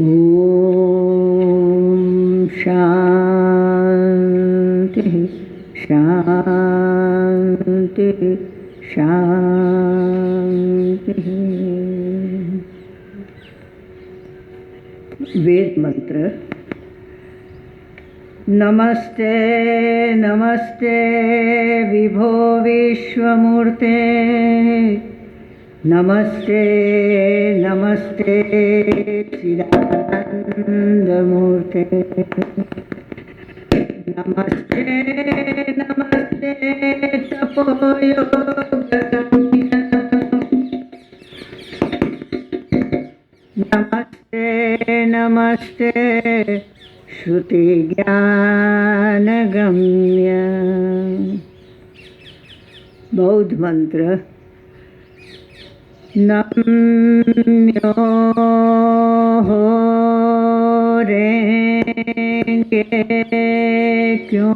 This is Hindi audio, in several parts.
ॐ शान्तिः शान्तिः शान्तिः वेद मंत्र। नमस्ते नमस्ते विभो विश्वमूर्ते। नमस्ते नमस्ते चिदानन्दमूर्ते नमस्ते नमस्ते नमस्ते नमस्ते श्रुतिज्ञानगम्य। बौद्ध मंत्र। नम्यो हो रेंगे क्यों?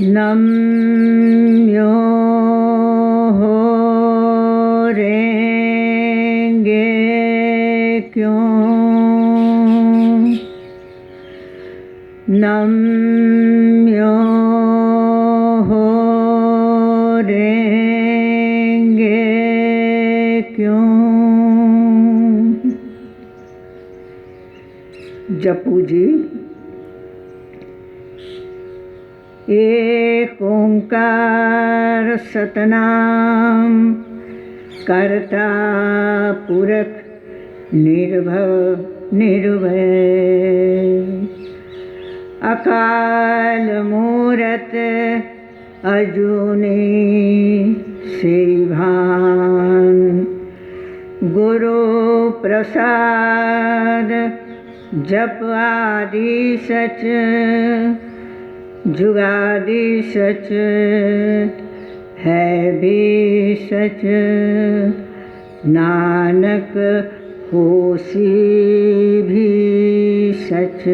नम्यो जपू जी एक ओंकार सतनाम करता पुरख निर्भव निर्भय। अकाल मूरत अजूनी सेभान गुरु प्रसाद जप आदि सच जुगादि सच, है भी सच। नानक होसी भी सच।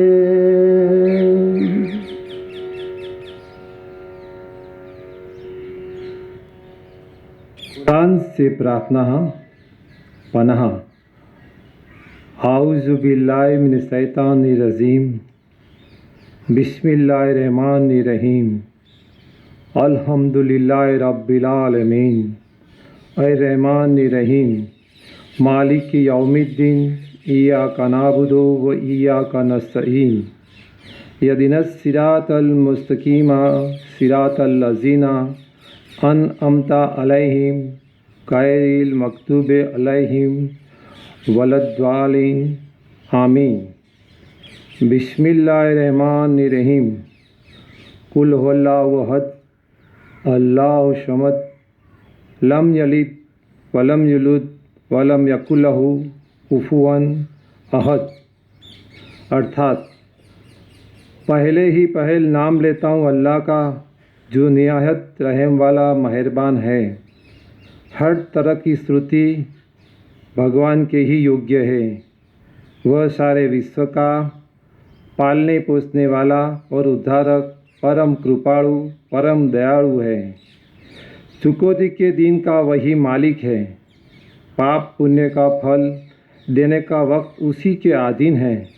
कुरान से प्रार्थना पनाह हाउज़बिल्लामिनशैतानरजीम बिस्मिल्लाहिर्रहमानिर्रहीम अल्हम्दुलिल्लाह रब्बिल आलमीन ऐ रहमान रहीम मालिक यौमिद्दीन ईया का नाबुदो व ईया का नस्तईन यदिन सिरातल मुस्तकीमा सिरातल लजीना अन अमता अलैहिम कैरिल मकतूब अलैहिम वलद्वालिन आमीन। बिस्मिल्लाहिर्रहमानिर्रहीम। कुल अहद। अल्लाह समद। लम यलिद। वलम युलुद। वलम यकुलहु कुफुवन अहद। अर्थात, पहले ही पहल नाम लेता हूँ अल्लाह का, जो निहायत रहम वाला मेहरबान है। हर तरह की श्रुति भगवान के ही योग्य है। वह सारे विश्व का पालने पोसने वाला और उद्धारक परम कृपाणु परम दयालु है। चुकौती के दिन का वही मालिक है। पाप पुण्य का फल देने का वक्त उसी के अधीन है।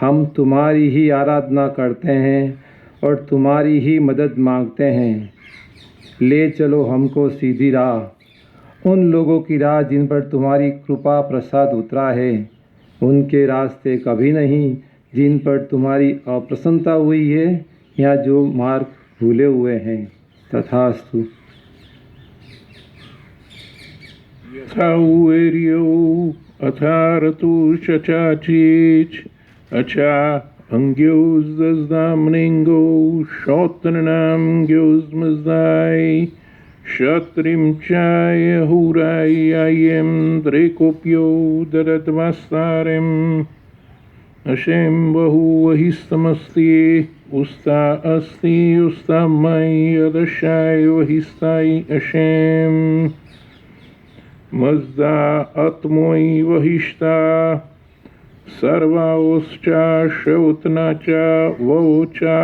हम तुम्हारी ही आराधना करते हैं और तुम्हारी ही मदद मांगते हैं। ले चलो हमको सीधी राह। उन लोगों की राह जिन पर तुम्हारी कृपा प्रसाद उतरा है, उनके रास्ते कभी नहीं, जिन पर तुम्हारी अप्रसन्नता हुई है या जो मार्ग भूले हुए हैं। तथास्तु। चाय हुराय आयम द्रेकोप्यो दरद्वास्तारिम अशेम बहु वहिस्तमस्ति उस्ता अस्ति, उस्ता मयि अदशाय वहिस्ताय अशेम मज्दा आत्मोई वहिष्ठा सर्वाओश्चा श्रौतना च वोचा।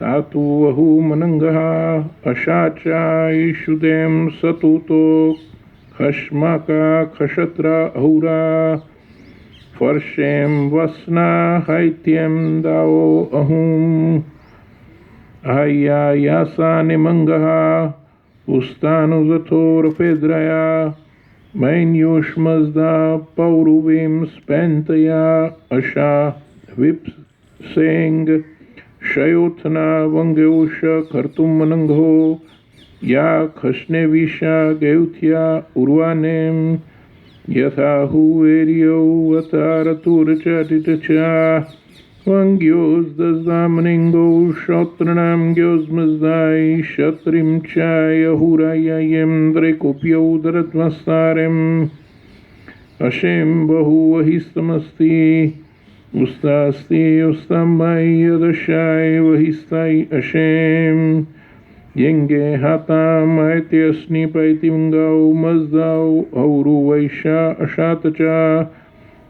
तातु वहु मनंगः अशाचा ईशुदेम सतुतो खश्माका खशत्रा औरा फर्शेम वसना हैत्यम दाओ अहुम। आह्या यासा निमंगहा उस्तानुजथोरफेद्रया मैन्योष्मजदा पौरुवीं स्पेन्तया अशा विप्सेङ्ग शयोथना वङ्ग्योष कर्तुमनङ्घो या खश्नेविषा गौथ्या उर्वानें यथा हुवेर्यौ अतारतुरचटित च वङ्ग्योस्दस्दामनिङ्गौ श्रोत्रणां ग्योस्मस्दाय शत्रिं च यहुरायन्द्रिकुप्यौ दरध्वस्तारिम्। अशें बहुवहिस्तमस्ति उस्तास्ति उस्तम्बै यदशाय वहिस्ताय अशें यङ्गे हातामैत्यस्निपैतिङ्गौ मzdौ औरुवैशा अशात च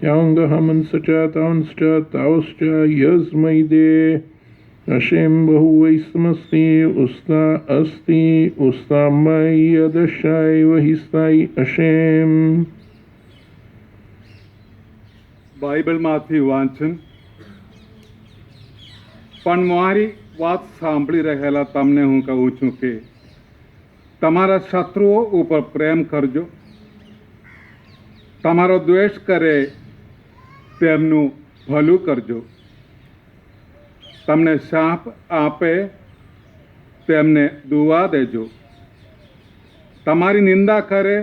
याङ्गहमंस च तांश्च तावश्च यस्मै दे अशें बहुवैस्तमस्ति उस्ता अस्ति उस्तामै यदशाय वहिस्ताय अशें બાઇબલમાંથી વાંચન પણ મારી વાત સાંભળી રહેલા તમને હું કહું છું કે તમારા શત્રુઓ ઉપર પ્રેમ કરજો તમારો દ્વેષ કરે તેમનું ભલું કરજો તમને શાપ આપે તેમને દુવા દેજો તમારી નિંદા કરે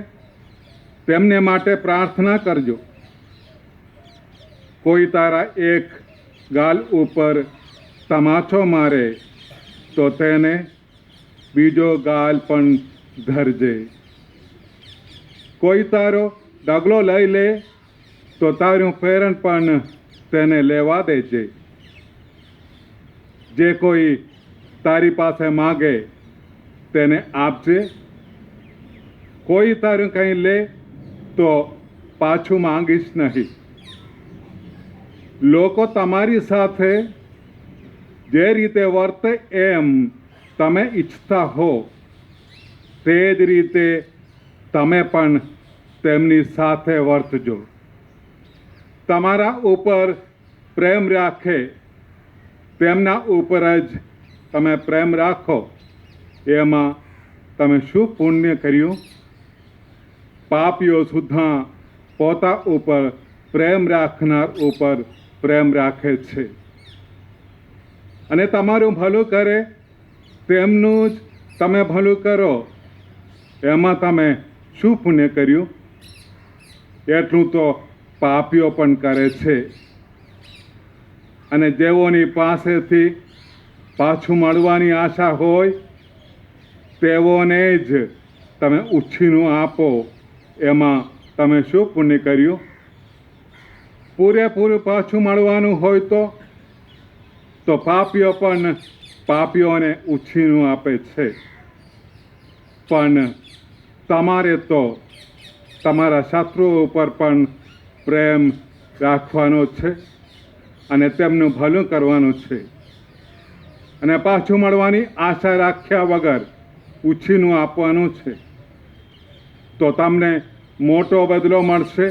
તેમને માટે પ્રાર્થના કરજો કોઈ તારા એક ગાલ ઉપર તમાચો મારે, તો તેને બીજો ગાલ પણ ધરજે. કોઈ તારો ડગલો લઈ લે, તો તારું ફેરણ પણ તેને લેવા દેજે. જે કોઈ તારી પાસે માગે, તેને આપજે. કોઈ તારું કંઈ લે, તો પાછું માંગીશ નહીં. લોકો તમારી સાથે જે રીતે વર્તે એમ તમે ઈચ્છતા હો, તે જ રીતે તમે પણ તેમની સાથે વર્તજો. તમારા ઉપર પ્રેમ રાખે, તેમના ઉપર જ તમે પ્રેમ રાખો. એમાં તમે શું પુણ્ય કર્યું? પાપીઓ સુદ્ધા પોતા ઉપર પ્રેમ રાખનાર ઉપર પ્રેમ રાખે છે. અને તમારું ભલું કરે, તેમનું જ તમે ભલું કરો. એમાં તમે શું પુણ્ય કર્યું? એટલું તો પાપીઓ પણ કરે છે. અને જેઓની પાસેથી પાછું મળવાની આશા હોય, તેઓને જ તમે ઉછીનું આપો. એમાં તમે શું પુણ્ય કર્યું? પૂરેપૂરું પાછું મળવાનું હોય તો તો પાપીઓ પણ પાપીઓને ઉછીનું આપે છે. પણ તમારે તો તમારા શત્રુઓ ઉપર પણ પ્રેમ રાખવાનો છે અને તેમનું ભલું કરવાનું છે. અને પાછું મળવાની આશા રાખ્યા વગર ઉછીનું આપવાનું છે. તો તમને મોટો બદલો મળશે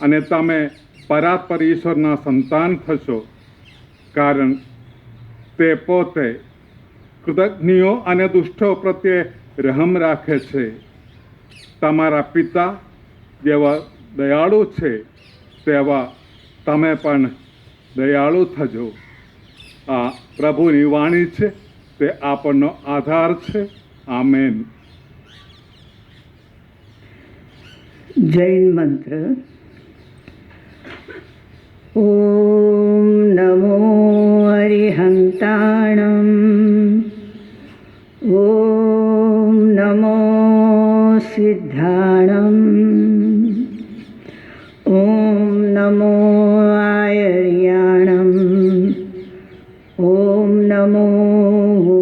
અને તમે પરાત્પર ઈશ્વરના સંતાન થશો. કારણ તે પોતે કૃતજ્ઞીઓ અને દુષ્ટો પ્રત્યે રહમ રાખે છે. તમારા પિતા જેવા દયાળુ છે, તેવા તમે પણ દયાળુ થજો. આ પ્રભુની વાણી છે, તે આપણનો આધાર છે. આમેન. જૈન મંત્ર ॐ नमो अरिहन्ताणम् ॐ नमो सिद्धाणम्। ॐ नमो आयर्याणम्। ॐ नमो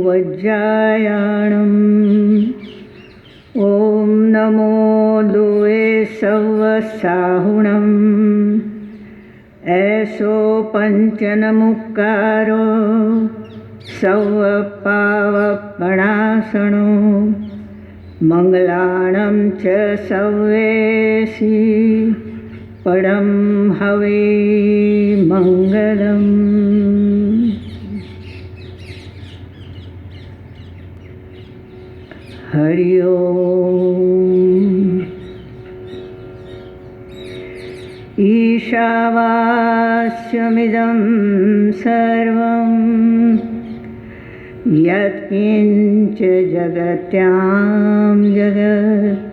वज्रायाणम्। ॐ नमो दुवे सवसाहुणम् એસો પંચન મુકારો સૌપાવપણાસણો મંગલાણમ ચ સવેશી પડમ હવે મંગલમ. હરિ ઓમ ईशावास्यमिदं सर्वं। यत्किञ्च जगत्यां जगत्।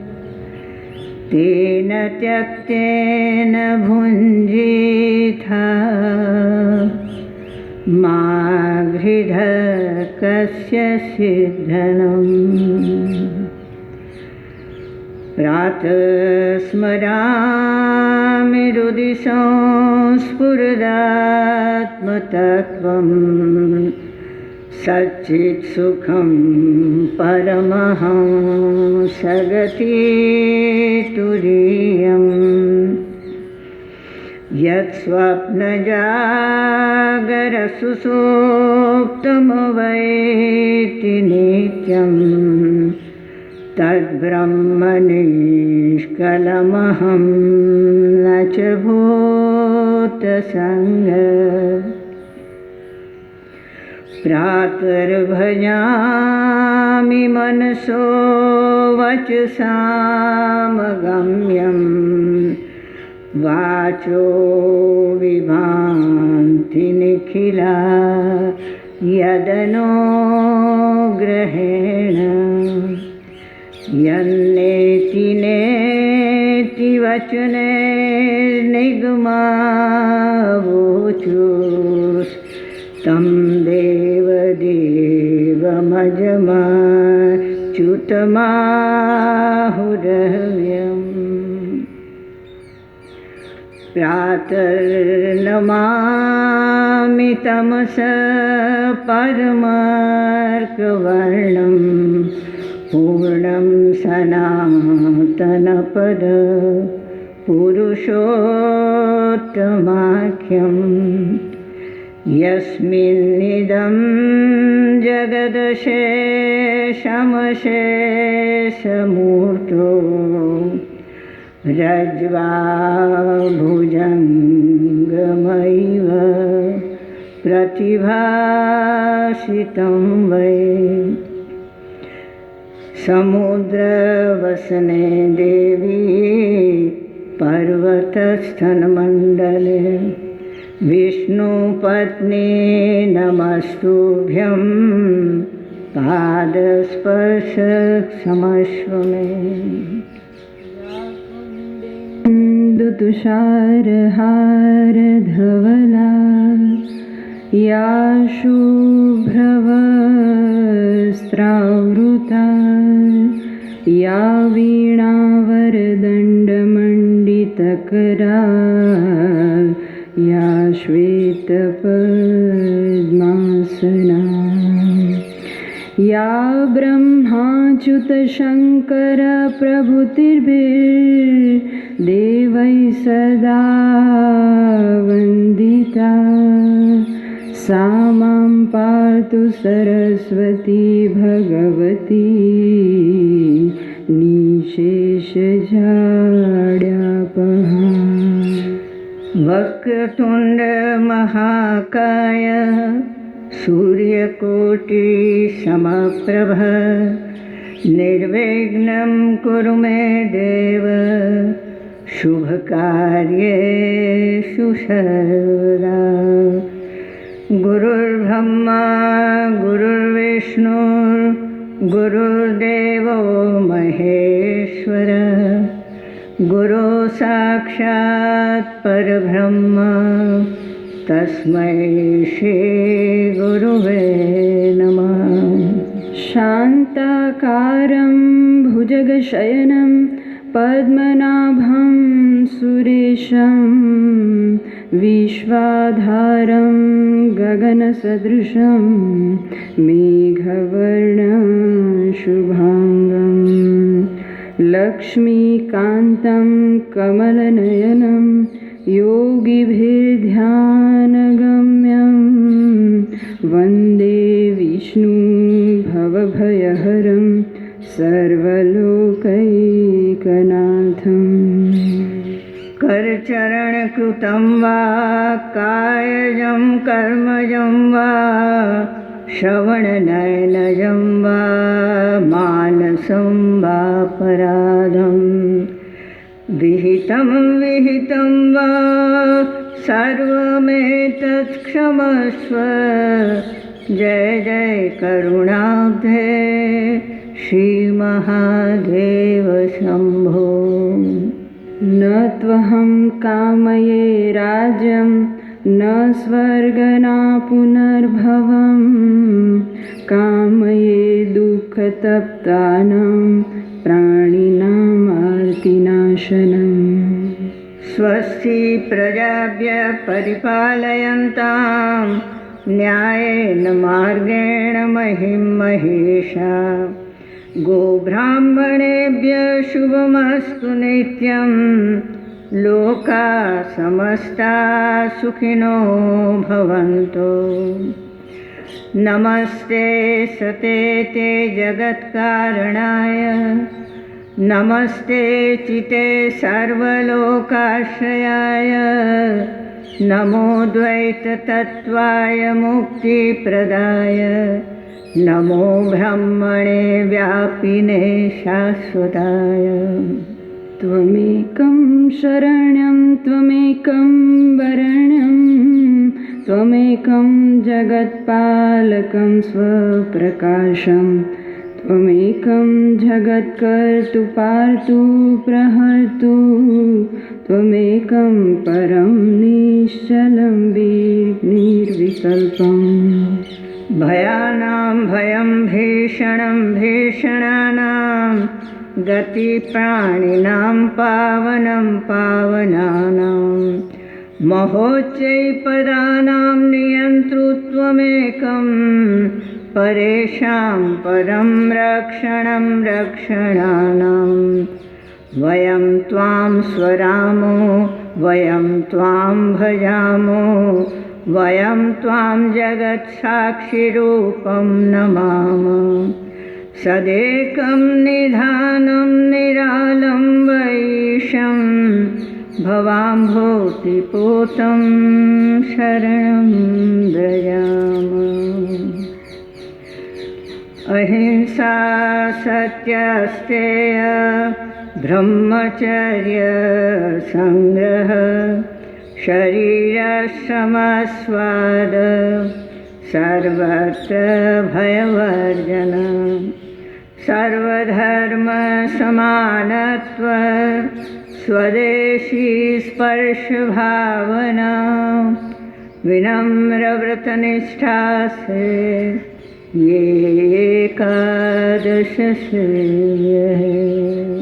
तेन त्यक्तेन भुञ्जीथा। मा घृध कस्य सिद्धनम्। प्रातः संस्फुरदात्मतत्त्वं सच्चित् सुखं परमहं सगति तुरीयम्। यत्स्वप्नजागरसुसोक्तमवैति नित्यं तद्ब्रह्मणिष्कलमहम् च प्रातर्भजामि मनसो वचसामगम्यं वाचो विभान्ति निखिला यदनो ग्रहेण। यन्नेति नेति वचने निगमा वोचुस् तं देवदेवमजमाच्युत माहुद्रव्यम् प्रातर्नमामि तमसपरमार्कवर्णं पूर्णं सनातनपद। पुरुषोत्तमाख्यं यस्मिन्निदं जगदशेषमशेषमूर्तो रज्वाभुजङ्गमैव प्रतिभासितं वै समुद्रवसने देवी पर्वतस्थनमण्डले। विष्णुपत्नी नमस्तुभ्यं पादस्पर्श दुतुषारहारधवला या शुभ्रवस्त्रावृता या वीणावरदण्ड करा या श्वेतपद्मासना या ब्रह्माच्युतशङ्करप्रभुतिर्भिर्देवैः सदा वन्दिता. सा मां पातु सरस्वती भगवती. निशेषजा वक्रतुण्डमहाकाय सूर्यकोटिसमप्रभ। निर्विघ्नं कुरु मे देव शुभकार्येषु सर्वदा गुरुर्ब्रह्मा गुरुर्विष्णु गुरुर्देवो महेश्वर। साक्षात् परब्रह्म। तस्मै श्रीगुरुवे नमः। शान्ताकारं भुजगशयनं पद्मनाभं सुरेशं विश्वाधारं गगनसदृशं मेघवर्णशुभाङ्गम् लक्ष्मीकान्तं Comment शम्भो न त्वहं कामये राज्यं न स्वर्गना पुनर्भवं। कामये दुःखतप्तानां प्राणिनामार्तिनाशनम् स्वस्ति प्रजाभ्य परिपालयन्तां, न्यायेन मार्गेण महिं महिषा गोब्राह्मणेभ्य शुभमस्तु नित्यं। लोका समस्ता सुखिनो भवन्तु। नमस्ते सते ते जगत्कारणाय। नमस्ते चिते सर्वलोकाश्रयाय। नमो द्वैततत्त्वाय मुक्तिप्रदाय नमो ब्रह्मणे व्यापिने शाश्वताय। त्वमेकं शरण्यं त्वमेकं वरण्यं त्वमेकं जगत्पालकं स्वप्रकाशं, त्वमेकं जगत्कर्तुपार्तु प्रहर्तु, त्वमेकं परं निश्चलं निर्विकल्पम् भयानां भयं भीषणं भीषणानां गतिप्राणिनां पावनं पावनानां महोच्चैपदानां नियन्तृत्वमेकं परेषां परं रक्षणं रक्षणानां। वयं त्वां स्वरामो वयं त्वां भजामो वयं त्वां जगत्साक्षिरूपं नमाम। सदेकं निधानं निरालं वैशं भवाम्भोतिपूतं शरणं व्रजाम अहिंसा सत्यस्तेय ब्रह्मचर्यसङ्ग्रह शरीरसमस्वाद सर्वत्र भयवर्जन सर्वधर्मसमानत्व स्वदेशी स्पर्शभावना विनम्रव्रतनिष्ठा से ये एकादश है हे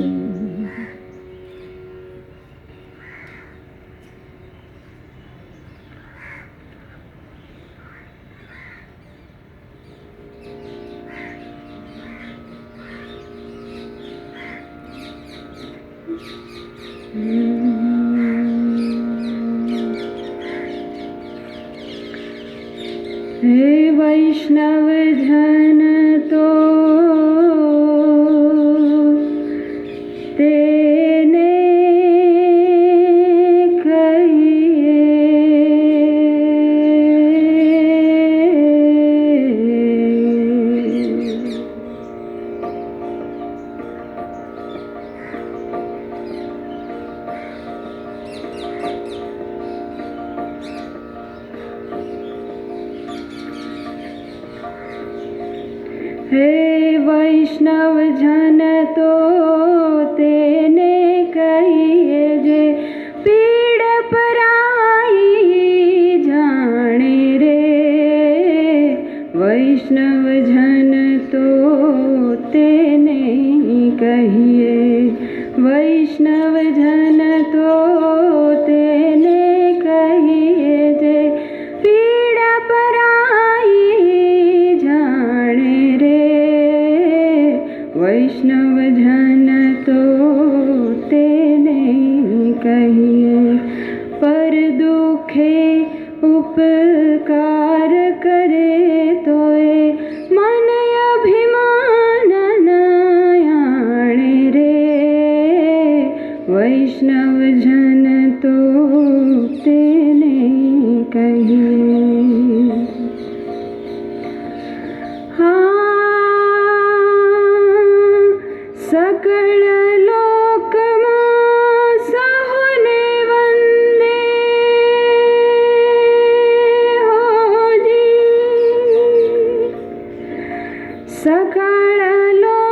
ಸಕಾಳಲೋ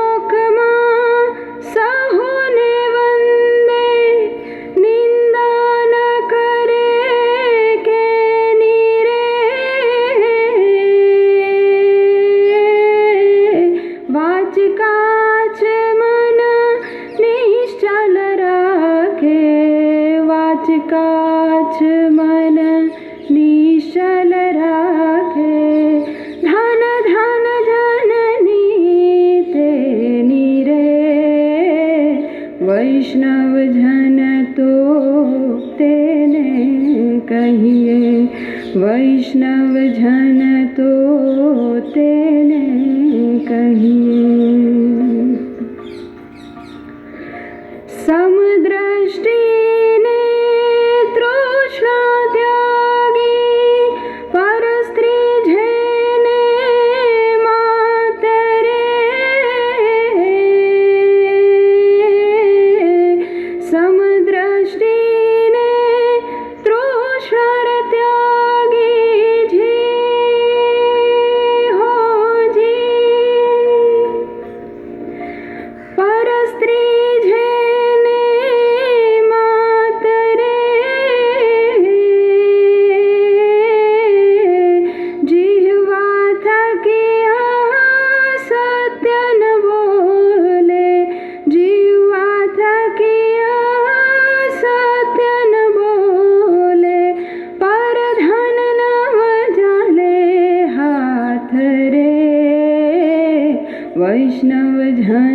some वैष्णवजन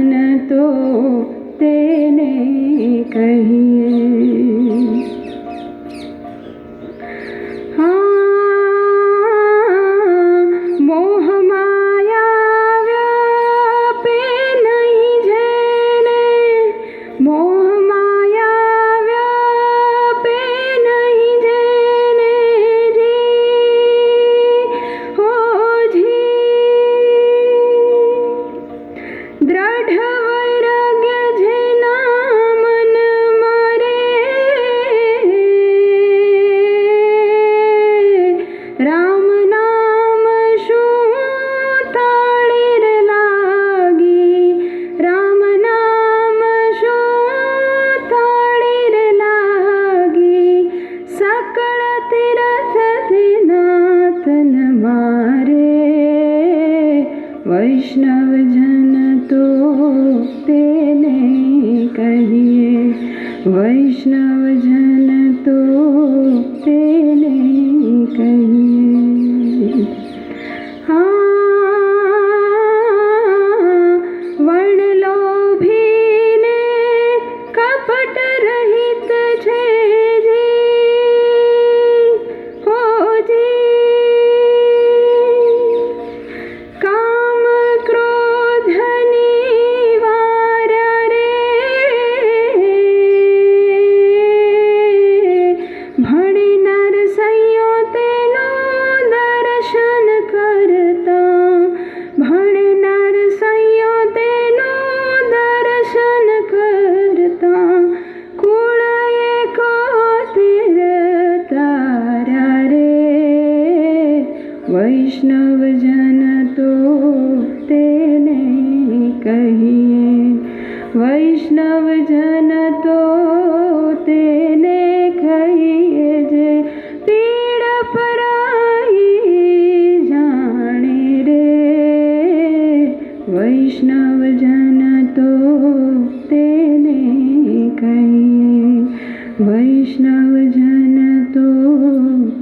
वैष्णव जन तो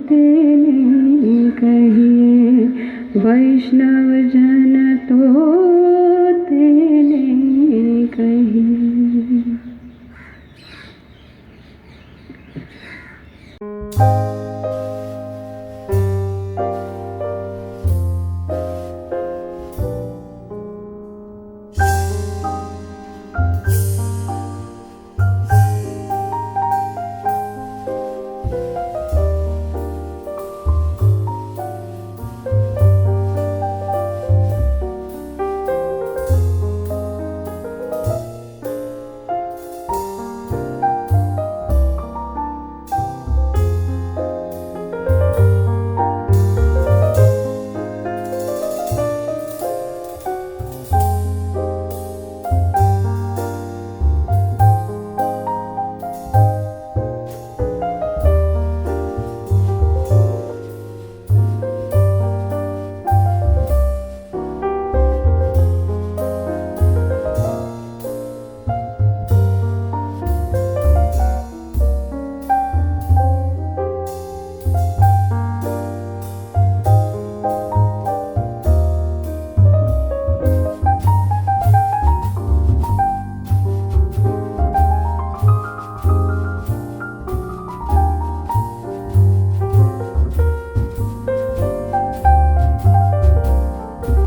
तेने कहिए वैष्णव